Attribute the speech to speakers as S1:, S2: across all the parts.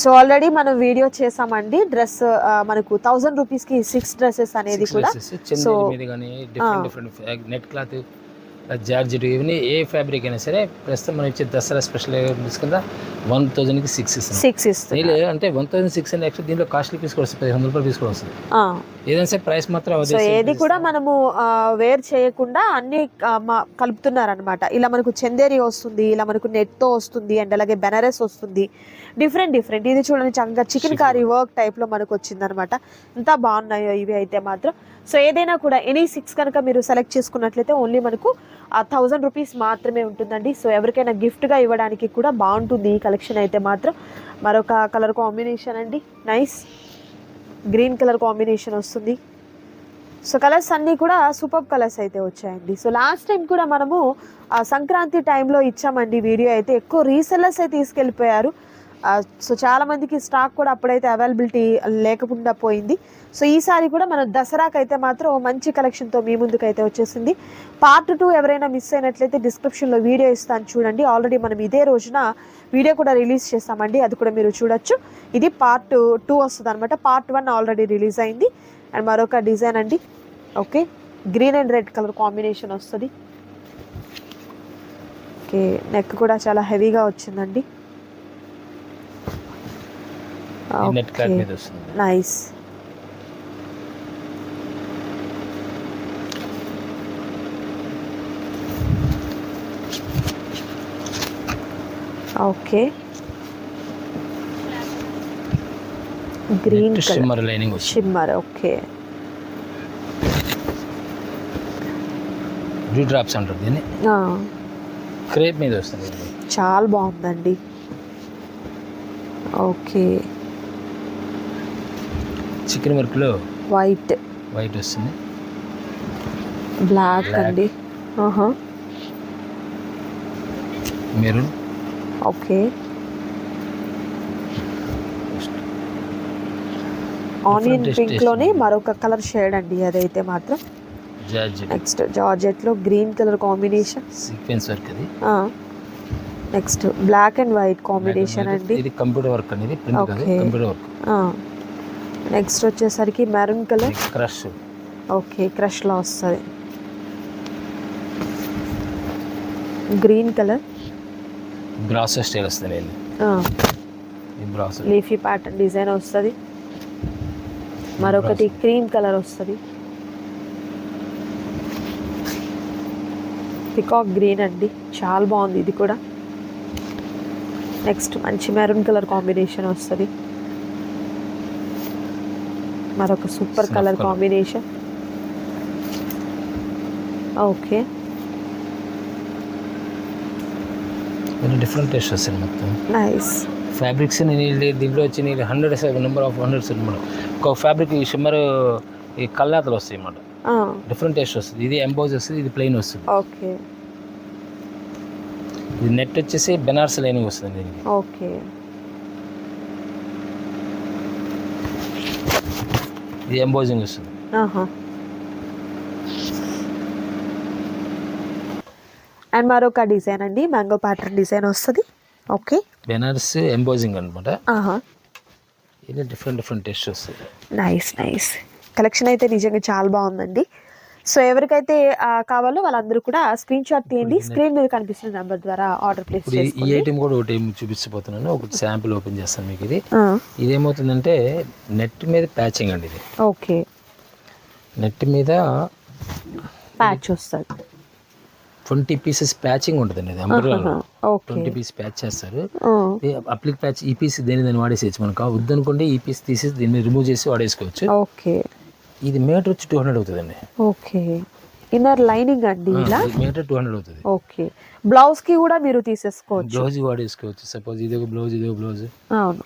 S1: So already మనం video చేసామండి. Dress మనకు థౌజండ్ రూపీస్కి సిక్స్ డ్రెస్సెస్ అనేది కూడా.
S2: డిఫరెంట్ నెట్ క్లాత్ జార్జెట్ ఇవన్నీ ఏ ఫ్యాబ్రిక్ అయినా సరే ప్రస్తుతం మనం ఇచ్చే దసరా స్పెషల్ కింద? వన్ థౌజండ్కి సిక్స్ ఇస్తాం
S1: సిక్స్ ఇస్తుంది
S2: డైలీ అంటే వన్ థౌసండ్ సిక్స్ అంటే యాక్చువల్ దీంట్లో కాస్ట్లీ పీస్ కూడా వస్తుంది. పదిహేను రూపాయల పీస్ కూడా వస్తుంది. ఏదైనా సరే ప్రైస్ మాత్రం
S1: ఏది కూడా
S2: ఇస్తాం.
S1: మనము వేర్ చేయకుండా అన్ని కలుపుతున్నారు అనమాట ఇలా మనకు చందేరి వస్తుంది ఇలా మనకు నెట్తో వస్తుంది అండ్ అలాగే బెనారస్ వస్తుంది. డిఫరెంట్ డిఫరెంట్ ఇది చూడండి చక్కగా చికెన్. కర్రీ వర్క్ టైప్లో మనకు వచ్చింది అనమాట ఎంత బాగున్నాయో ఇవి అయితే మాత్రం. సో ఏదైనా కూడా ఎనీ సిక్స్ కనుక మీరు సెలెక్ట్ చేసుకున్నట్లయితే ఓన్లీ మనకు థౌజండ్ రూపీస్ మాత్రమే ఉంటుందండి. సో ఎవరికైనా గిఫ్ట్గా ఇవ్వడానికి కూడా బాగుంటుంది ఈ కలెక్షన్ అయితే మాత్రం. మరొక కలర్ కాంబినేషన్ అండి. నైస్. గ్రీన్ కలర్ కాంబినేషన్ వస్తుంది. సో కలర్స్ అన్నీ కూడా సూపర్ కలర్స్ అయితే వచ్చాయండి. సో లాస్ట్ టైం కూడా మనము ఆ సంక్రాంతి టైంలో ఇచ్చామండి వీడియో అయితే. ఎక్కువ రీసెల్లర్స్ అయితే తీసుకెళ్ళిపోయారు. సో చాలామందికి స్టాక్ కూడా అప్పుడైతే అవైలబిలిటీ లేకుండా పోయింది. సో ఈసారి కూడా మన దసరాకి అయితే మాత్రం మంచి కలెక్షన్తో మీ ముందుకు అయితే వచ్చేసింది. పార్ట్ టూ ఎవరైనా మిస్ అయినట్లయితే డిస్క్రిప్షన్లో వీడియో ఇస్తాను చూడండి. ఆల్రెడీ మనం ఇదే రోజున వీడియో కూడా రిలీజ్ చేస్తామండి. అది కూడా మీరు చూడొచ్చు. ఇది పార్ట్ టూ వస్తుంది అనమాట పార్ట్ వన్ ఆల్రెడీ రిలీజ్ అయింది. అండ్ మరొక డిజైన్ అండి. Okay green and red colour combination వస్తుంది. ఓకే నెక్ కూడా చాలా హెవీగా వచ్చిందండి.
S2: నెట్ క్లాత్ మీద వస్తుంది
S1: nice. Okay. Green
S2: shimmer lining
S1: shimmer okay.
S2: Blue drops అంటారు దీన్ని. క్రేప్ మీద వస్తుంది.
S1: చాలా బాగుందండి. ఓకే.
S2: చికెన్ వర్క్లో
S1: వైట్
S2: వైట్ వస్తుంది.
S1: బ్లాక్. అండి. ఆహా
S2: మెరూన్
S1: ఓకే ఆనియన్
S2: పింక్లోనే.
S1: మరొక కలర్ షేడ్ అండి అదైతే మాత్రం.
S2: Georgette
S1: next జార్జెట్లో green colour combination
S2: sequence work అది.
S1: Next black and. White combination అండి.
S2: ఇది కంప్యూటర్ వర్క్ అనేది ప్రింట్. కంప్యూటర్ వర్క్
S1: నెక్స్ట్ వచ్చేసరికి మెరూన్ కలర్
S2: క్రష్
S1: ఓకే క్రష్లో వస్తుంది. గ్రీన్ కలర్
S2: బ్రాస్ స్టైల్ వస్తుంది
S1: లీఫీ ప్యాటర్న్ డిజైన్ వస్తుంది. మరొకటి క్రీమ్ కలర్ వస్తుంది. పికాక్ గ్రీన్ అండి. చాలా బాగుంది ఇది కూడా. నెక్స్ట్ మంచి మెరూన్ కలర్ కాంబినేషన్ వస్తుంది. మరొక super colour. Combination. Okay.
S2: Different taste వస్తుంది మొత్తం
S1: నైస్
S2: ఫ్యాబ్రిక్స్ దీంట్లో వచ్చి నేను హండ్రెడ్ నెంబర్ ఆఫ్ హండ్రెడ్స్ అనమాట ఒక ఫ్యాబ్రిక్ ఈ షిమ్మర్ ఈ కల్లాతలు వస్తాయి అన్నమాట. డిఫరెంట్ టేస్ట్ వస్తుంది. ఇది ఎంబోజ్ వస్తుంది ఇది ప్లెయిన్ వస్తుంది.
S1: ఓకే.
S2: ఇది నెట్ వచ్చేసి బెనార్స్ లైనింగ్ వస్తుంది
S1: ఓకే.
S2: ఇది ఎంబోజింగ్ వస్తుంది.
S1: అండ్ మరొక డిజైన్ అండి మ్యాంగో ప్యాటర్న్ డిజైన్ వస్తుంది. ఓకే.
S2: బెనారస్ ఎంబోజింగ్ అనమాట ఇది డిఫరెంట్ డిఫరెంట్ టేస్ట్ వస్తుంది.
S1: Nice nice. కలెక్షన్ అయితే నిజంగా చాలా బాగుందండి. సో ఎవరికైతే కావాలో వాళ్ళందరూ కూడా స్క్రీన్ షాట్ తీయండి. స్క్రీన్ మీద కనిపిస్తున్న నెంబర్ ద్వారా ఆర్డర్ ప్లేస్
S2: ఈ- ఐటమ్ కూడా ఒకటి చూపించబోతున్నాను ఒకటి శాంపిల్ ఓపెన్ చేస్తాను మీకు ఇది.
S1: ఆ,
S2: ఇదేమవుతుందంటే నెట్ మీద ప్యాచింగ్ అండి ఇది.
S1: ఓకే.
S2: నెట్ మీద
S1: ప్యాచ్ వస్తుంది.
S2: Twenty pieces patching
S1: okay.
S2: Twenty piece patch చేస్తారు. అప్లిక్ ప్యాచ్ ఈ పీస్ దేని దాన్ని వాడేసేయచ్చు మనకు వద్దనుకోండి ఈ పీస్ తీసేసి దీన్ని రిమూవ్ చేసి వాడేసుకోవచ్చు.
S1: ఓకే.
S2: ఇది మీటర్ వచ్చి టూ హండ్రెడ్ అవుతుందండి.
S1: ఓకే. ఇన్నర్ లైనింగ్ అండి ఇలా?
S2: మీటర్ టూ హండ్రెడ్ అవుతుంది.
S1: ఓకే. బ్లౌజ్కి కూడా మీరు తీసేసుకోవచ్చు.
S2: బ్లౌజ్ వాడేసుకోవచ్చు. సపోజ్ ఇది ఒక బ్లౌజ్ ఇది ఒక బ్లౌజ్.
S1: అవును.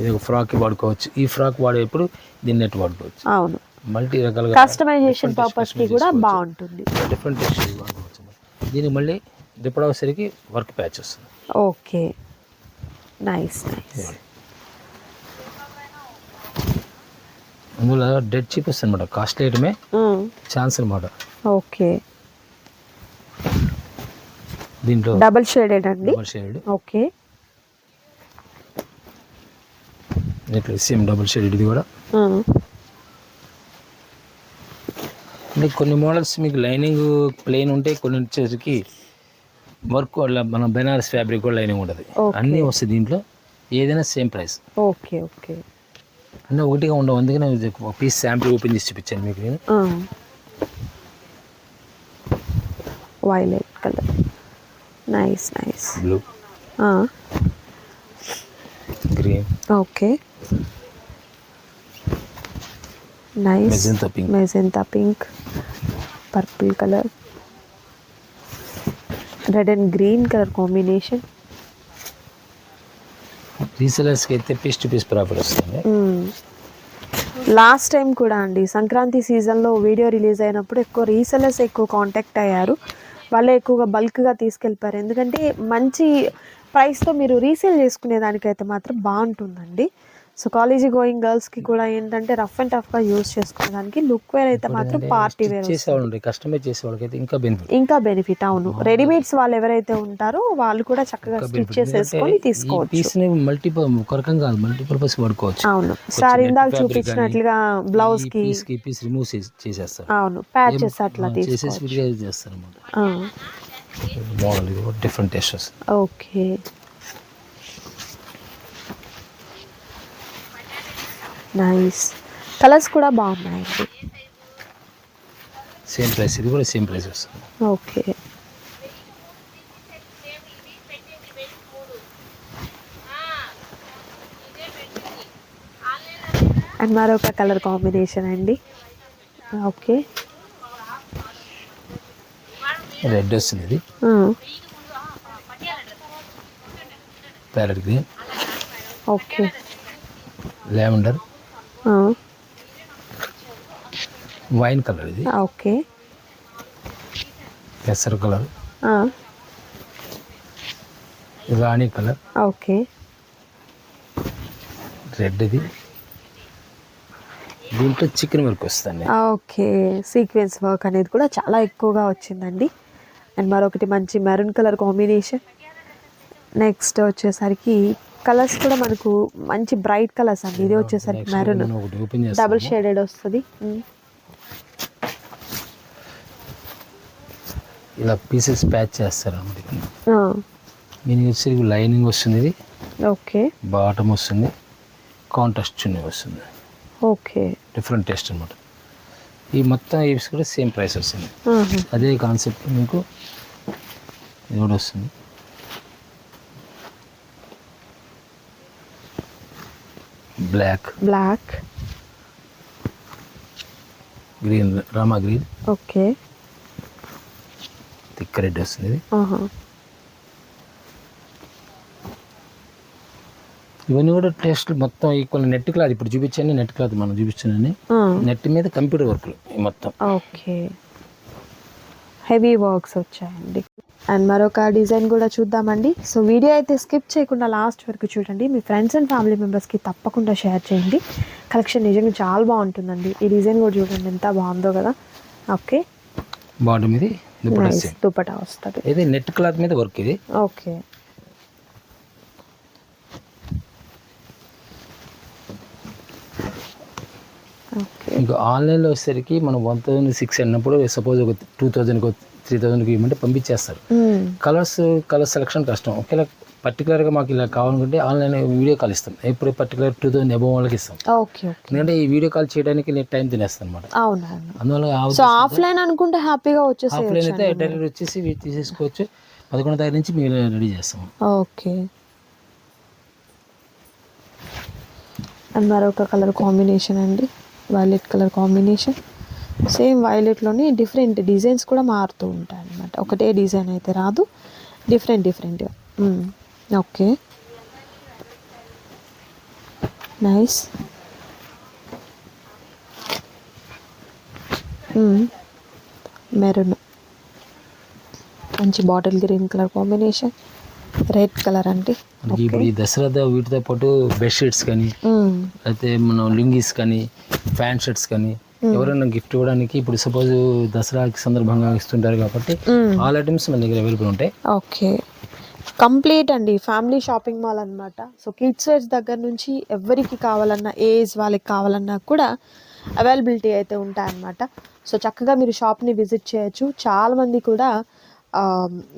S2: ఇది ఒక ఫ్రాక్ వాడుకోవచ్చు. ఈ ఫ్రాక్ వాడేప్పుడు దీన్ని నెట్ వాడుకోవచ్చు.
S1: అవును.
S2: మల్టీ రకాలుగా
S1: కస్టమైజేషన్ పర్పస్కి కూడా బాగుంటుంది.
S2: డిఫరెంట్ టెక్స్ట్ వాడుకోవచ్చు. దీనికి మళ్ళీ దిప్పడవసరికి వర్క్ ప్యాచ్ వస్తుంది.
S1: ఓకే. Nice nice.
S2: అందులో డెడ్ చీప్ వస్తుంది అనమాట కాస్ట్లీ ఐటమే ఛాన్స్ అనమాట
S1: ఓకే.
S2: దీంట్లో
S1: డబల్ షేడెడ్ అండి?
S2: Double shade
S1: okay.
S2: ఇట్లా సేమ్ డబుల్ షేడ్ ఇది కూడా. అంటే కొన్ని మోడల్స్ మీకు లైనింగ్ ప్లెయిన్ ఉంటాయి కొన్ని వచ్చేసరికి వర్క్ మన బెనారస్ ఫ్యాబ్రిక్ కూడా లైనింగ్ ఉంటుంది. అన్నీ వస్తాయి దీంట్లో. ఏదైనా సేమ్ ప్రైస్
S1: ఓకే ఓకే.
S2: అన్నీ ఒకటిగా ఉండవు. అందుకనే ఒక పీస్ శాంపిల్ ఓపెన్ చేసి చూపించాను మీకు నేను.
S1: Violet colour nice nice
S2: blue green
S1: okay nice
S2: magenta pink
S1: magenta pink purple colour red and green colour combination
S2: రీసెలర్స్కి అయితే పీస్ టు పీస్ ప్రాఫిట్ వస్తుంది
S1: లాస్ట్ టైం కూడా అండి సంక్రాంతి సీజన్లో వీడియో రిలీజ్ అయినప్పుడు ఎక్కువ రీసెలర్స్ ఎక్కువ కాంటాక్ట్ అయ్యారు. వాళ్ళే ఎక్కువగా బల్క్గా తీసుకెళ్ళిపోయారు ఎందుకంటే మంచి ప్రైస్తో మీరు రీసేల్ చేసుకునే దానికైతే మాత్రం బాగుంటుందండి. సో కాలేజీ గోయింగ్ గర్ల్స్కి కూడా ఏంటంటే రఫ్ అండ్ టఫ్గా యూస్ చేసుకునే దానికి లుక్ వేర్ అయితే మాత్రం పార్టీ వేర్
S2: చేసేవాళ్ళు కస్టమైజ్ చేసేవాళ్ళకి అయితే ఇంకా బెనిఫిట్
S1: ఇంకా బెనిఫిట్ అవును. రెడీమేడ్స్ వాళ్ళు ఎవరైతే ఉంటారో వాళ్ళు కూడా చక్కగా స్టిచ్ చేసేసుకొని తీసుకోవచ్చు
S2: పీస్ని మల్టిపల్ ఒక రకం కాదు మల్టీపర్పస్ వాడుకోవచ్చు.
S1: అవును. సార్ ఇందాక చూపించినట్లుగా బ్లౌజ్కి
S2: పీస్ రిమూవ్ చేసేస్తారు.
S1: అవును ప్యాచెస్ అట్లా
S2: ఆ, చేసేసి చేస్తారు మోడల్ డిఫరెంట్ టేస్ట్ వస్తుంది
S1: ఓకే. నైస్ కలర్స్ కూడా బాగున్నాయండి.
S2: సేమ్ ప్రైస్ ఇది కూడా సేమ్ ప్రైస్ వస్తుంది.
S1: ఓకే అండ్ మరొక కలర్ కాంబినేషన్ అండి. ఓకే
S2: రెడ్ వస్తుంది ఇది. Parrot green
S1: okay
S2: lavender wine colour ఇది.
S1: ఓకే.
S2: పెసర కలర్. రాణి కలర్.
S1: ఓకే.
S2: రెడ్ ఇది. దీంట్లో చికెన్ వర్క్ వస్తుంది.
S1: ఓకే. సీక్వెన్స్ వర్క్ అనేది కూడా చాలా ఎక్కువగా వచ్చిందండి. అండ్ మరొకటి మంచి మెరూన్ కలర్ కాంబినేషన్. నెక్స్ట్ వచ్చేసరికి కలర్స్ కూడా మనకు మంచి బ్రైట్ కలర్స్ అండి. ఇది వచ్చేసరికి మెరూన్. డబుల్ షేడెడ్ వస్తుంది.
S2: ఇలా పీసెస్ ప్యాచ్ చేస్తారు దీనికి వచ్చేసరికి లైనింగ్ వస్తుంది ఇది.
S1: ఓకే
S2: బాటమ్ వస్తుంది. కాంట్రాస్ట్ చున్నీ వస్తుంది.
S1: ఓకే
S2: డిఫరెంట్ టేస్ట్ అనమాట ఈ మొత్తం ఇవి కూడా సేమ్ ప్రైస్ వస్తుంది. అదే కాన్సెప్ట్ మీకు ఇది కూడా వస్తుంది. Black
S1: black
S2: green Rama green
S1: okay
S2: thick red వస్తుంది. ఇది ఇవన్నీ కూడా టేస్ట్ మొత్తం ఈక్వల్ నెట్ క్లాత్ ఇప్పుడు చూపించాను నెట్ క్లాత్ మనం చూపించానని నెట్ మీద కంప్యూటర్ వర్క్లు మొత్తం.
S1: ఓకే హెవీ వర్క్స్ వచ్చాయండి. అండ్ మరొక డిజైన్ కూడా చూద్దామండి. సో వీడియో అయితే స్కిప్ చేయకుండా లాస్ట్ వరకు చూడండి. మీ ఫ్రెండ్స్ అండ్ ఫ్యామిలీ మెంబర్స్కి తప్పకుండా షేర్ చేయండి. కలెక్షన్ నిజంగా చాలా బాగుంటుందండి. ఈ డిజైన్ కూడా చూడండి ఎంత బాగుందో కదా. ఓకే.
S2: దుపట్టా సేమ్
S1: దుపటా వస్తుంది.
S2: ఇది నెట్ క్లాత్ మీద వర్క్ ఇది.
S1: ఓకే.
S2: ఇంకా ఆన్లైన్లో వచ్చేసరికి మనం వన్ థౌసండ్ సిక్స్ అన్నప్పుడు సపోజ్ ఒక టూ థౌజండ్కి త్రీ థౌజండ్కి ఇవ్వమంటే పంపించేస్తారు. కలర్స్ కలర్ సెలెక్షన్ కష్టం. ఒకవేళ పర్టికులర్గా మాకు ఇలా కావాలనుకుంటే ఆన్లైన్ వీడియో కాల్ ఇస్తాం. ఎప్పుడు పర్టికులర్ టూ థౌసండ్ అబౌవ్ వాళ్ళకి ఇస్తాం. ఎందుకంటే ఈ వీడియో కాల్ చేయడానికి నేను టైం తినేస్తాను అనమాట అందువల్ల
S1: ఆఫ్లైన్ అనుకుంటే హ్యాపీగా
S2: ఆఫ్లైన్
S1: వచ్చేసేయచ్చు
S2: అయితే డైరెక్ట్ వచ్చేసి తీసేసుకోవచ్చు. పదకొండు తారీఖు నుంచి మీరు రెడీ చేస్తాం.
S1: ఓకే అండ్ మరొక కలర్ కాంబినేషన్ అండి. వైలెట్ కలర్ కాంబినేషన్ సేమ్ వైలెట్లోని డిఫరెంట్ డిజైన్స్ కూడా మారుతూ ఉంటాయి అన్నమాట. ఒకటే డిజైన్ అయితే రాదు. డిఫరెంట్ డిఫరెంట్గా ఓకే నైస్ మెరూన్ మంచి bottle green colour combination red colour
S2: ఇప్పుడు ఈ దసరా వీటితో పాటు బెడ్షీట్స్ కానీ. అయితే మనం లుంగీస్ కానీ ప్యాంట్ షర్ట్స్ కానీ ఎవరైనా గిఫ్ట్ ఇవ్వడానికి ఇప్పుడు సపోజ్ దసరాకి సందర్భంగా ఇస్తుంటారు కాబట్టి
S1: మ్మ్.
S2: ఆల్ ఐటమ్స్ మన దగ్గర అవైలబుల్ ఉంటాయి.
S1: ఓకే. కంప్లీట్ అండి. ఫ్యామిలీ షాపింగ్ మాల్ అన్నమాట. సో కిడ్స్ వేర్స్ దగ్గర నుంచి ఎవరికి కావాలన్నా ఏజ్ వాళ్ళకి కావాలన్నా కూడా అవైలబిలిటీ అయితే ఉంటాయన్నమాట. సో చక్కగా మీరు షాప్ని విజిట్ చేయొచ్చు. చాలామంది కూడా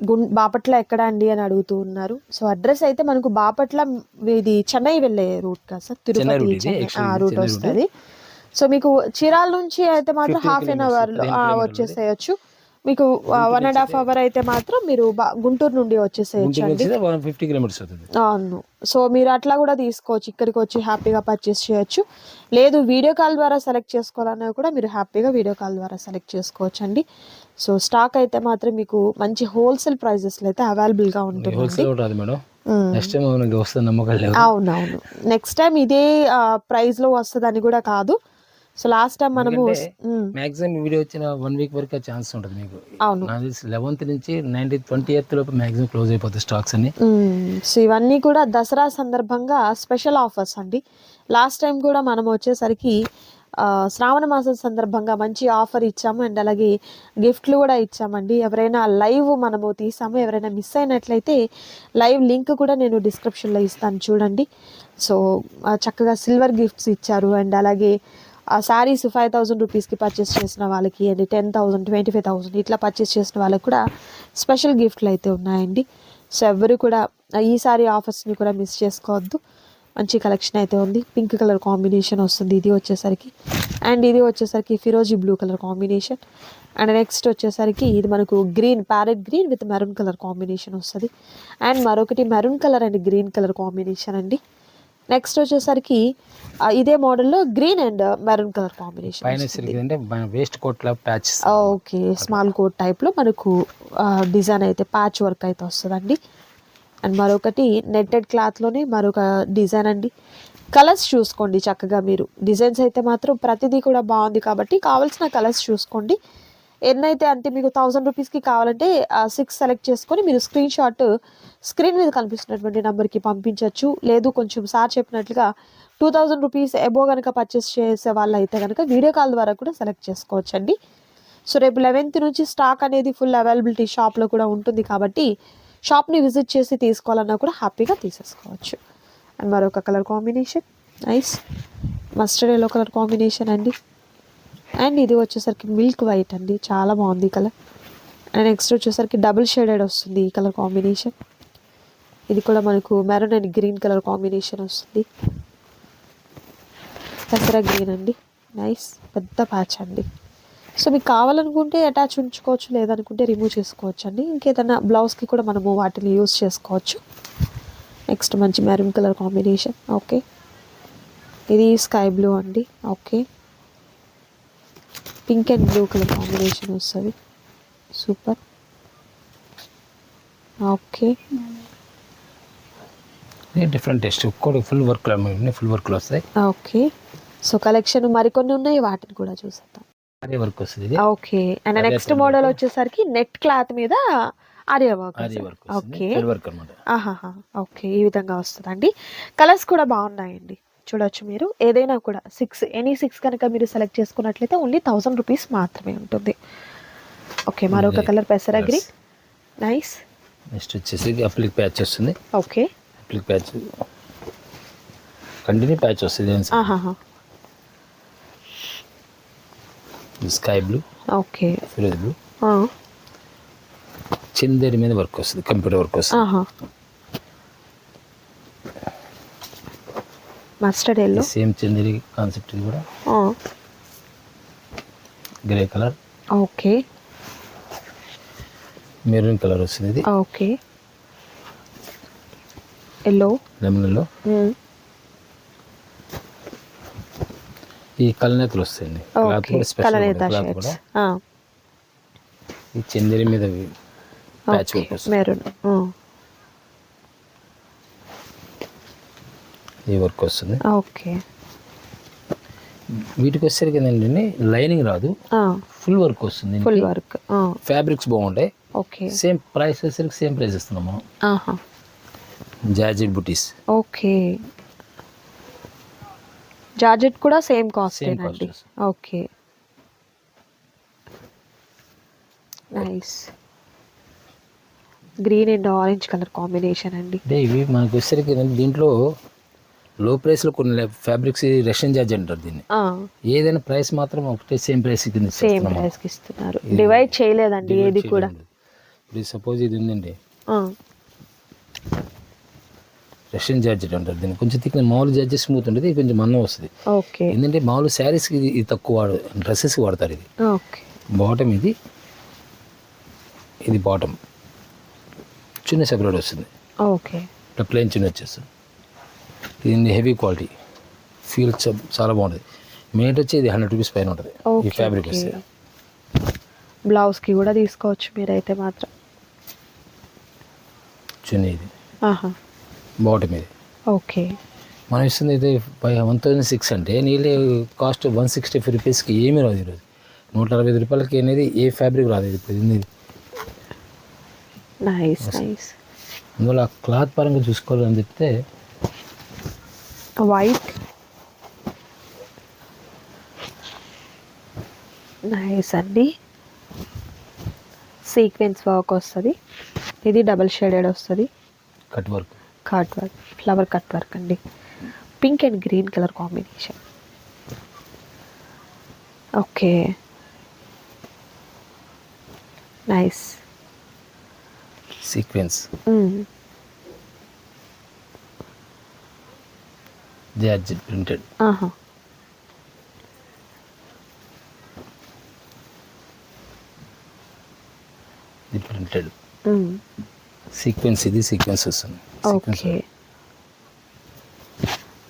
S1: గుం బాపట్ల ఎక్కడ అండి అని అడుగుతూ ఉన్నారు. సో అడ్రస్ అయితే మనకు బాపట్ల ఇది చెన్నై వెళ్ళే రూట్ కదా సార్? తిరుపతి రూట్. వస్తుంది. సో మీకు చీరాల నుంచి అయితే మాత్రం
S2: 15
S1: హాఫ్ అన్
S2: kilometers,
S1: అవర్లో
S2: 10 kilometers
S1: వచ్చేసేయచ్చు. మీకు వన్ అండ్ హాఫ్ అవర్ అయితే మాత్రం మీరు గుంటూరు నుండి వచ్చేసేయచ్చు అండి.
S2: ఫిఫ్టీ కిలోమీటర్స్
S1: అవును. సో మీరు అట్లా కూడా తీసుకోవచ్చు ఇక్కడికి వచ్చి హ్యాపీగా పర్చేస్ చేయొచ్చు. లేదు వీడియో కాల్ ద్వారా సెలెక్ట్ చేసుకోవాలన్నా కూడా మీరు హ్యాపీగా వీడియో కాల్ ద్వారా సెలెక్ట్ చేసుకోవచ్చు అండి. సో స్టాక్ అయితే మాత్రం మీకు మంచి హోల్సేల్ ప్రైజెస్లో అయితే అవైలబుల్గా మ్మ్.
S2: నెక్స్ట్ టైం
S1: అవునవును. నెక్స్ట్ టైం ఇదే ప్రైస్లో వస్తుందని కూడా కాదు. సో లాస్ట్ టైం మనము.
S2: మాక్సిమం వీడియో వచ్చిన వన్ వీక్ వరకు ఛాన్స్ ఉంటుంది మీకు.
S1: అవును.
S2: లెవెన్త్ నుంచి నైన్టీన్ ట్వంటీ ఎయిత్ లోపు మాక్సిమం క్లోజ్ అయిపోతాయి స్టాక్స్ అన్ని.
S1: సో ఇవన్నీ కూడా దసరా సందర్భంగా స్పెషల్ ఆఫర్స్ అండి. లాస్ట్ టైం కూడా మనం వచ్చేసరికి శ్రావణ మాసం సందర్భంగా మంచి ఆఫర్ ఇచ్చాము. అండ్ అలాగే గిఫ్ట్లు కూడా ఇచ్చామండి. ఎవరైనా లైవ్ మనము తీసాము ఎవరైనా మిస్ అయినట్లయితే లైవ్ లింక్ కూడా నేను డిస్క్రిప్షన్లో ఇస్తాను చూడండి. సో చక్కగా సిల్వర్ గిఫ్ట్స్ ఇచ్చారు. అండ్ అలాగే ఆ శారీస్ ఫైవ్ థౌజండ్ రూపీస్కి పర్చేస్ చేసిన వాళ్ళకి and ten thousand twenty five thousand ఇట్లా పర్చేస్ చేసిన వాళ్ళకి కూడా స్పెషల్ గిఫ్ట్లు అయితే ఉన్నాయండి. సో ఎవరు కూడా ఈసారి ఆఫర్స్ని కూడా మిస్ చేసుకోవద్దు. మంచి కలెక్షన్ అయితే ఉంది. పింక్ కలర్ కాంబినేషన్ వస్తుంది. ఇది వచ్చేసరికి. అండ్ ఇది వచ్చేసరికి ఫిరోజీ blue colour combination and next వచ్చేసరికి ఇది మనకు green parrot green with maroon colour combination వస్తుంది. అండ్ మరొకటి maroon colour and green colour combination అండి. నెక్స్ట్ వచ్చేసరికి ఇదే మోడల్లో green and maroon colour combination
S2: పైన సరికి అంటే waistcoat patch
S1: okay small coat టైప్లో మనకు డిజైన్ అయితే ప్యాచ్ వర్క్ అయితే వస్తుందండి. అండ్ మరొకటి నెట్టెడ్ క్లాత్లోనే మరొక డిజైన్ అండి. కలర్స్ చూసుకోండి చక్కగా మీరు. డిజైన్స్ అయితే మాత్రం ప్రతిదీ కూడా బాగుంది కాబట్టి కావాల్సిన కలర్స్ చూసుకోండి. ఎన్నైతే అంటే మీకు థౌసండ్ రూపీస్కి కావాలంటే సిక్స్ సెలెక్ట్ చేసుకొని మీరు స్క్రీన్ షాట్ స్క్రీన్ మీద కనిపిస్తున్నటువంటి నెంబర్కి పంపించవచ్చు లేదు కొంచెం సార్ చెప్పినట్లుగా టూ థౌజండ్ రూపీస్ ఎబో కనుక పర్చేస్ చేసే వాళ్ళు అయితే కనుక వీడియో కాల్ ద్వారా కూడా సెలెక్ట్ చేసుకోవచ్చండి. సో రేపు లెవెన్త్ నుంచి స్టాక్ అనేది ఫుల్ అవైలబిలిటీ షాప్లో కూడా ఉంటుంది కాబట్టి షాప్ని విజిట్ చేసి తీసుకోవాలన్నా కూడా హ్యాపీగా తీసేసుకోవచ్చు. అండ్ మరొక colour combination nice mustard yellow colour combination అండి. అండ్ ఇది వచ్చేసరికి మిల్క్ వైట్ అండి. చాలా బాగుంది కలర్ అండ్ నెక్స్ట్ వచ్చేసరికి డబుల్ షేడెడ్ వస్తుంది ఈ కలర్ కాంబినేషన్ ఇది కూడా మనకు maroon and green colour combination వస్తుంది. పెసర గ్రీన్ అండి. నైస్ పెద్ద ప్యాచ్ అండి. సో మీకు కావాలనుకుంటే అటాచ్ ఉంచుకోవచ్చు లేదనుకుంటే రిమూవ్ చేసుకోవచ్చు అండి ఇంకేదైనా బ్లౌజ్కి కూడా మనము వాటిని యూస్ చేసుకోవచ్చు. నెక్స్ట్ మంచి మెరూన్ కలర్ కాంబినేషన్ ఓకే ఇది స్కై బ్లూ అండి. Okay pink and blue colour combination వస్తుంది. సూపర్. ఓకే.
S2: డిఫరెంట్ టెస్ట్ ఒక్కొక్కటి ఫుల్ వర్క్ ఫుల్ వర్క్లో వస్తాయి
S1: ఓకే. సో కలెక్షన్ మరికొన్ని ఉన్నాయి వాటిని కూడా చూసేద్దాం.
S2: అదే వర్క్ వస్తుంది
S1: ఓకే. And next model. వచ్చేసరికి నెట్ క్లాత్ మీద ఆర్య వర్క్ ఓకే. ఓకే. ఈ విధంగా వస్తుందండి. కలర్స్ కూడా బాగున్నాయండి. చూడొచ్చు మీరు. ఏదైనా కూడా సిక్స్ ఎనీ సిక్స్ కనుక మీరు సెలెక్ట్ చేసుకున్నట్లయితే ఓన్లీ థౌసండ్ రూపీస్ మాత్రమే ఉంటుంది. ఓకే మరొక. కలర్ పెసర గ్రీన్. నైస్
S2: నెక్స్ట్ వచ్చేసి అప్లిక్ ప్యాచ్ వస్తుంది.
S1: Okay.
S2: Applique patch continue patch వస్తుంది స్కై బ్లూ
S1: ఓకే.
S2: ఫిరోజ్ బ్లూ చిందేరి మీద వర్క్ వస్తుంది కంప్యూటర్ వర్క్ వస్తుంది.
S1: Mustard yellow
S2: same Chanderi concept ఇది కూడా. Grey colour
S1: okay
S2: maroon colour వస్తుంది ఇది.
S1: ఓకే ఎల్లో
S2: లెమన్లో ఈ కలనేతలు వస్తాయండి. క్లాత్ కూడా స్పెషల్ క్లాత్ కూడా. ఈ చందేరి మీద ప్యాచ్ వర్క్ వస్తుంది.
S1: మెరూన్
S2: ఈ వర్క్ వస్తుంది.
S1: ఓకే.
S2: వీటికి వచ్చేసరికి ఏంటంటే లైనింగ్ రాదు. ఫుల్ వర్క్ వస్తుంది.
S1: Full work.
S2: ఫ్యాబ్రిక్స్ బాగుంటాయి.
S1: ఓకే.
S2: సేమ్ ప్రైస్ వచ్చేసరికి సేమ్ ప్రైస్ ఇస్తున్నాం మనం.
S1: ఆహా.
S2: జార్జెట్ బుటీస్.
S1: ఓకే. జార్జెట్ కూడా సేమ్ కాస్ట్ అండి.
S2: వస్తుంది.
S1: Okay. Nice. Green and orange colour combination అండి.
S2: ఇవి మనకు వచ్చేసరికి దీంట్లో లో ప్రైస్లో కొన్ని ఫ్యాబ్రిక్స్ రష్యన్ జార్జ్ అంటారు దీన్ని. ఏదైనా ప్రైస్ మాత్రం ఒకటే సేమ్ ప్రైస్ కింద
S1: సేమ్. ప్రైస్కి ఇస్తున్నారు. డివైడ్ చేయలేదండి ఏది కూడా.
S2: ఇప్పుడు సపోజ్ ఇది ఉందండి. రష్యన్ జార్జెట్ అంటారు దీన్ని. కొంచెం తిక్కిన మామూలు జార్జెట్ స్మూత్ ఉంటుంది ఇది కొంచెం మన్నం వస్తుంది.
S1: ఓకే.
S2: ఏంటంటే మామూలు శారీస్కి ఇది తక్కువ వాడు డ్రెస్సెస్కి వాడతారు ఇది.
S1: ఓకే.
S2: బాటమ్ ఇది ఇది బాటమ్. చిన్న సెపరేట్ వస్తుంది.
S1: ఓకే.
S2: ఇట్లా ప్లేన్ చిన్న వచ్చేస్తుంది. ఇది హెవీ క్వాలిటీ ఫీల్ చాలా బాగుంటుంది మేట్ వచ్చి ఇది హండ్రెడ్ రూపీస్ పైన ఉంటుంది. ఈ ఫ్యాబ్రిక్ వస్తే
S1: బ్లౌజ్కి కూడా తీసుకోవచ్చు మీరైతే మాత్రం.
S2: చిన్న ఇది. బాటమ్ ఇది.
S1: ఓకే
S2: మనం ఇస్తుంది అయితే వన్ థౌజండ్ సిక్స్ అంటే నీళ్ళు కాస్ట్ వన్ సిక్స్టీ ఫైవ్ రూపీస్కి ఏమీ రాదు ఈరోజు. నూట అరవై ఐదు రూపాయలకి అనేది ఏ ఫ్యాబ్రిక్ రాదు ఇది ఇప్పుడు
S1: నైస్ నైస్
S2: అందువల్ల క్లాత్ పరంగా చూసుకోవాలని చెప్తే
S1: వైట్ నైస్ అండి. సీక్వెన్స్ వర్క్ వస్తుంది. ఇది డబల్ షేడెడ్ వస్తుంది.
S2: Cut work
S1: cut work flower cut work అండి. Pink and green colour combination okay nice
S2: sequence
S1: Mm.
S2: Georgette printed ఇది ప్రింటెడ్
S1: Mm.
S2: సీక్వెన్స్ ఇది సీక్వెన్స్ వస్తుంది.
S1: ఓకే.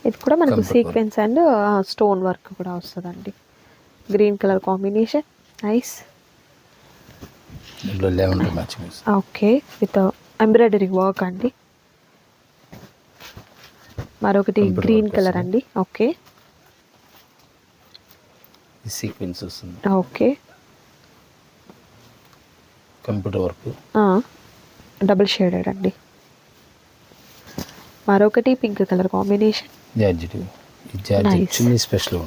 S1: ఇది కూడా మనకు సీక్వెన్స్ అండ్ స్టోన్ వర్క్ కూడా వస్తుందండి. Green colour combination. Nice. Okay. With embroidery work అండి. మరొకటి గ్రీన్ కలర్. అండి. ఓకే
S2: ఈ సీక్వెన్స్ వస్తుంది.
S1: Okay
S2: computer work
S1: double shaded అండి. మరొకటి pink colour combination
S2: georgette georgette. చిన్న స్పెషల్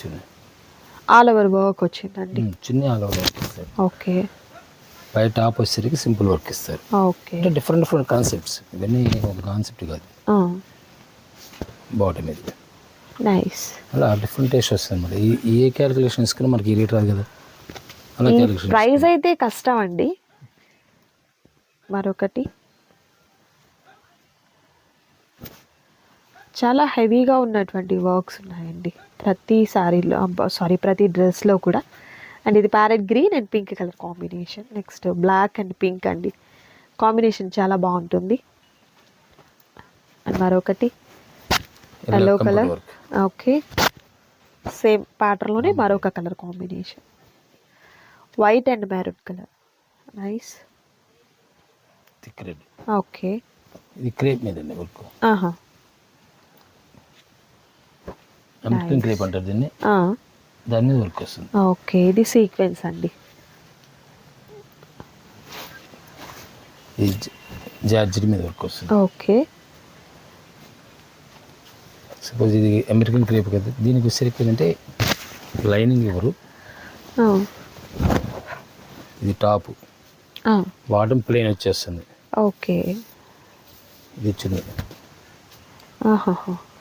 S2: చిన్న.
S1: ఆల్ ఓవర్ వర్క్ వచ్చిందండి.
S2: చిన్న ఆల్ ఓవర్
S1: ఓకే
S2: పై టాప్ వచ్చేసరికి సింపుల్ వర్క్ ఇస్తారు.
S1: ఓకే.
S2: అంటే డిఫరెంట్ డిఫరెంట్ కాన్సెప్ట్స్. ఇవన్నీ ఒక కాన్సెప్ట్ కాదు. బాటమ్ ఇది
S1: నైస్.
S2: అలా డిఫరెంట్ టేస్ట్ వస్తుంది అనమాట ఈ ఏ క్యాలిక్యులేషన్ ఇసుకుని మనకి ఈ రేట్ రాదు కదా. అలా క్యాలిక్యులేషన్
S1: ప్రైస్ అయితే కష్టం అండి. మరొకటి. చాలా హెవీగా ఉన్నటువంటి వర్క్స్ ఉన్నాయండి. ప్రతి శారీలో సారీ ప్రతి డ్రెస్లో కూడా. అండ్ ఇది parrot green and pink colour combination. Next black and pink అండి. కాంబినేషన్ చాలా బాగుంటుంది. అండ్ మరొకటి ఎల్లో కలర్ ఓకే సేమ్ ప్యాటర్న్లోనే మరొక colour combination. White and maroon colour nice okay
S2: ఇది క్రేప్ మీద వర్క్
S1: ఆహా.
S2: క్రేప్ అంటారు దీన్ని.
S1: ఆ,
S2: దాని మీద వర్క్ వస్తుంది.
S1: ఓకే. ఇది సీక్వెన్స్ అండి.
S2: ఇది మీద వర్క్ వస్తుంది.
S1: ఓకే.
S2: సపోజ్ ఇది అమెరికన్ క్రేప్ కదా దీనికి వచ్చేసరికి ఏంటంటే లైనింగ్ ఇవ్వరు ఇది టాప్.
S1: ఆ,
S2: బాటమ్ ప్లేన్ వచ్చేస్తుంది.
S1: ఓకే.
S2: ఇది చిన్న.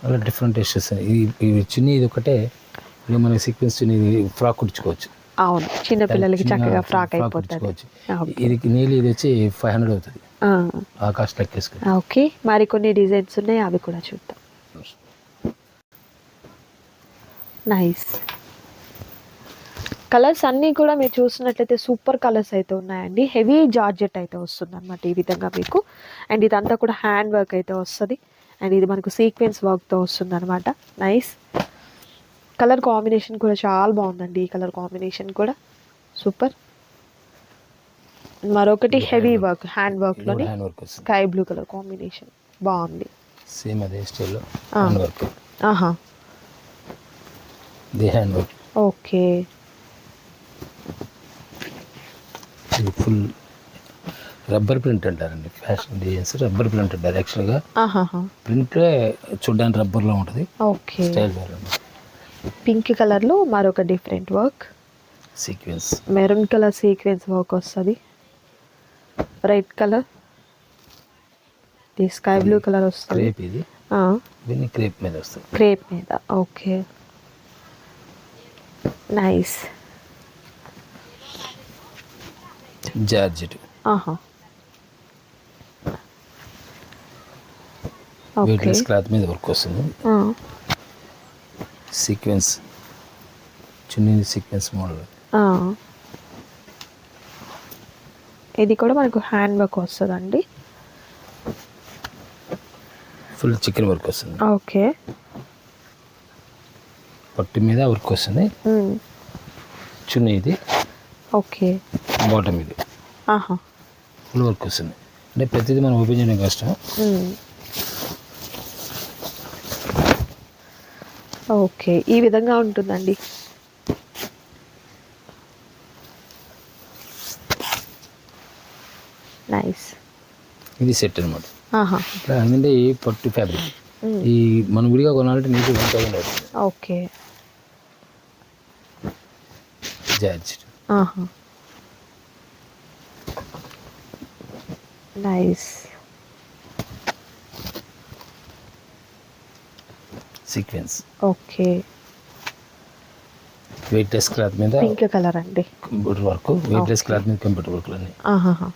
S2: అలా డిఫరెంట్ టేస్ట్ వస్తుంది ఇది ఇది చిన్న ఇది ఒకటే మనకి సీక్వెన్స్ ఫ్రాక్ కుట్టించుకోవచ్చు.
S1: అవును. చిన్న పిల్లలకి చక్కగా ఫ్రాక్ అయిపోతుంది.
S2: ఇది నీళ్ళు ఇది వచ్చి ఫైవ్ హండ్రెడ్ అవుతుంది.
S1: ఆ.
S2: కాస్ట్ లెక్కేసుకుని
S1: ఓకే. మరి కొన్ని డిజైన్స్ ఉన్నాయి అవి కూడా చూద్దాం. నైస్ కలర్స్ అన్నీ కూడా మీరు చూసినట్లయితే సూపర్ కలర్స్ అయితే ఉన్నాయండి. హెవీ జార్జెట్ అయితే వస్తుంది అనమాట ఈ విధంగా మీకు. అండ్ ఇదంతా కూడా హ్యాండ్ వర్క్ అయితే వస్తుంది. అండ్ ఇది మనకు సీక్వెన్స్ వర్క్తో వస్తుంది అనమాట నైస్ కలర్ కాంబినేషన్ కూడా చాలా బాగుందండి ఈ కలర్ కాంబినేషన్ కూడా. సూపర్. మరొకటి హెవీ వర్క్ హ్యాండ్ వర్క్లోని స్కై బ్లూ కలర్ కాంబినేషన్. బాగుంది.
S2: సేమ్ అదే స్టైల్లో. Hand work.
S1: ఆహా.
S2: ఇది హ్యాండ్ వర్క్.
S1: ఓకే.
S2: ఇది ఫుల్ రబ్బర్ ప్రింట్ అంటారండి. ఫ్యాషన్ డిజైన్స్ రబ్బర్ ప్రింట్ అంటారు. యాక్చువల్గా ప్రింటే చూడడానికి రబ్బర్లో ఉంటుంది.
S1: ఓకే.
S2: స్టైల్ వేరే
S1: పింక్ కలర్లో మరొక different work.
S2: Sequence.
S1: Maroon colour sequence work వస్తుంది. Red colour. Sky blue colour వస్తుంది.
S2: క్రేప్ ఇది? క్రేప్ మీద వస్తాయి
S1: క్రేప్ మీద. ఓకే. నైస్.
S2: జార్జెట్.
S1: ఆహా.
S2: క్లాత్ మీద వర్క్ వస్తుంది. సీక్వెన్స్ చున్నీ సీక్వెన్స్ మోడల్.
S1: ఇది కూడా మనకు హ్యాండ్ వర్క్ వస్తుందండి.
S2: ఫుల్ చికెన్ వర్క్ వస్తుంది.
S1: ఓకే.
S2: పట్టు మీద వర్క్ వస్తుంది. చున్నీ ఇది
S1: ఓకే.
S2: బాటమ్ ఇది.
S1: ఆహా.
S2: ఫుల్ వర్క్ వస్తుంది. అంటే ప్రతిదీ మనం ఓపెన్ చేయడం కష్టం.
S1: ఓకే. ఈ విధంగా ఉంటుందండి. నైస్.
S2: ఇది సెట్ అనమాట ఏంటంటే ఈ పట్టు ఫ్యాబ్రిక్. ఈ మనం విడిగా కొనాలంటే నీకు వన్ థౌసండ్ అవుతుంది
S1: okay.
S2: Georgette.
S1: Nice.
S2: Sequence.
S1: Okay.
S2: Weightless cloth మీద
S1: పింక్ కలర్ అండి.
S2: కంప్యూటర్ వర్క్ వెయిట్లెస్ క్లాత్ మీద కంప్యూటర్ వర్క్లు అన్నీ
S1: ఆహాహా.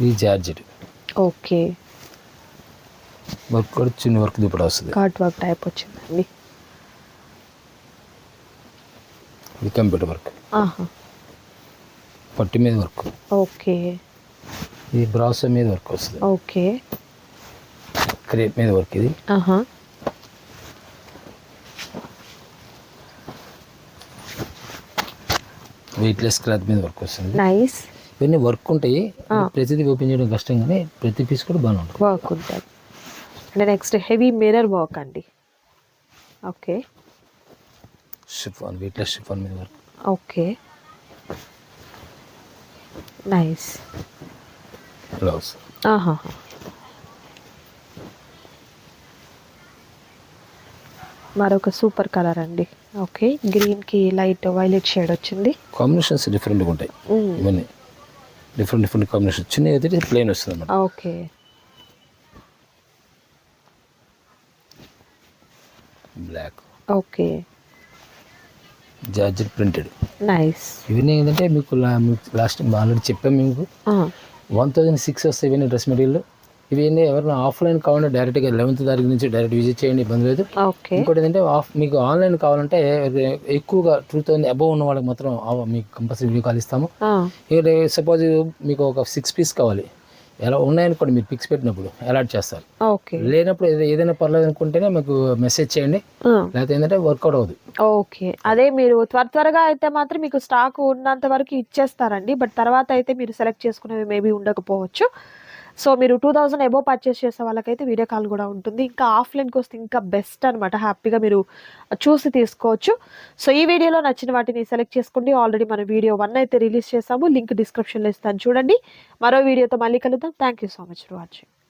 S2: ఇది జార్జెట్.
S1: ఓకే.
S2: వర్క్ కూడా చిన్న వర్క్ దుప్పటి వస్తుంది.
S1: కార్డ్ వర్క్ టైప్ వచ్చిందండి.
S2: ఇది కంప్యూటర్ వర్క్.
S1: ఆహా.
S2: పట్టు మీద వర్క్.
S1: ఓకే.
S2: ఇది బ్రాసో మీద వర్క్ వస్తుంది.
S1: ఓకే.
S2: క్రేప్ మీద వర్క్ ఇది.
S1: వెయిట్లెస్
S2: క్లాత్ మీద వర్క్ వస్తుంది.
S1: నైస్
S2: ఇవన్నీ వర్క్ ఉంటాయి. ప్రతిదీ ఓపెన్ చేయడం కష్టం కానీ ప్రతి పీస్ కూడా బాగానే ఉంటుంది.
S1: వర్క్ ఉంటుంది. అంటే నెక్స్ట్ హెవీ మిర్రర్ వర్క్ అండి. ఓకే
S2: షిఫాన్ వెయిట్లెస్ షిఫాన్ మీద వర్క్
S1: ఓకే నైస్
S2: బ్లౌజ్
S1: ఆహా మరొక సూపర్ కలర్ అండి. ఓకే గ్రీన్కి లైట్ వైలెట్ షేడ్ వచ్చింది.
S2: కాంబినేషన్స్ డిఫరెంట్గా ఉంటాయి.
S1: మ్మ్.
S2: ఇవన్నీ. డిఫరెంట్ డిఫరెంట్ కాంబినేషన్ చిన్న అయితే ప్లెయిన్ వస్తుంది అన్నమాట.
S1: Okay.
S2: Black
S1: okay.
S2: Georgette printed
S1: nice
S2: ఇవన్నీ ఏంటంటే మీకు లాస్ట్ ఆల్రెడీ చెప్పాము మీకు. వన్ థౌజండ్ సిక్స్ వస్తాయి ఇవన్నీ డ్రెస్ మెటీరియల్. ఇవన్నీ ఎవరైనా ఆఫ్లైన్ కావాలంటే డైరెక్ట్గా లెవెన్త్ తారీఖు నుంచి డైరెక్ట్ విజిట్ చేయండి ఇబ్బంది లేదు. ఇంకోటి ఏంటంటే ఆఫ్ మీకు ఆన్లైన్ కావాలంటే ఎక్కువగా టూ థౌసండ్ అబవ్ ఉన్న వాళ్ళకి మాత్రం మీకు కంపల్సరీ వీడియో కాల్ ఇస్తాము. సపోజ్ మీకు ఒక సిక్స్ పీస్ కావాలి. ఎలా ఉన్నాయనుకోండి మీరు పిక్స్ పెట్టినప్పుడు అలాట్ చేస్తారు.
S1: ఓకే.
S2: లేనప్పుడు ఏదో- ఏదైనా పర్లేదు అనుకుంటేనే మీకు మెసేజ్ చేయండి. లేకపోతే ఏంటంటే వర్కౌట్ అవ్వదు.
S1: ఓకే. అదే మీరు త్వర త్వరగా అయితే మాత్రం మీకు స్టాక్ ఉన్నంత వరకు ఇచ్చేస్తారండి. బట్ తర్వాత అయితే మీరు సెలెక్ట్ చేసుకునేవి మేబీ ఉండకపోవచ్చు. సో మీరు టూ థౌజండ్ ఎబో పర్చేస్ చేసే వాళ్ళకైతే వీడియో కాల్ కూడా ఉంటుంది. ఇంకా ఆఫ్లైన్కి వస్తే ఇంకా బెస్ట్ అనమాట హ్యాపీగా మీరు చూసి తీసుకోవచ్చు. సో ఈ వీడియోలో నచ్చిన వాటిని సెలెక్ట్ చేసుకోండి. ఆల్రెడీ మన వీడియో వన్ అయితే రిలీజ్ చేసాము. లింక్ డిస్క్రిప్షన్లో ఇస్తాను చూడండి. మరో వీడియోతో మళ్ళీ కలుద్దాం. Thank you so much for watching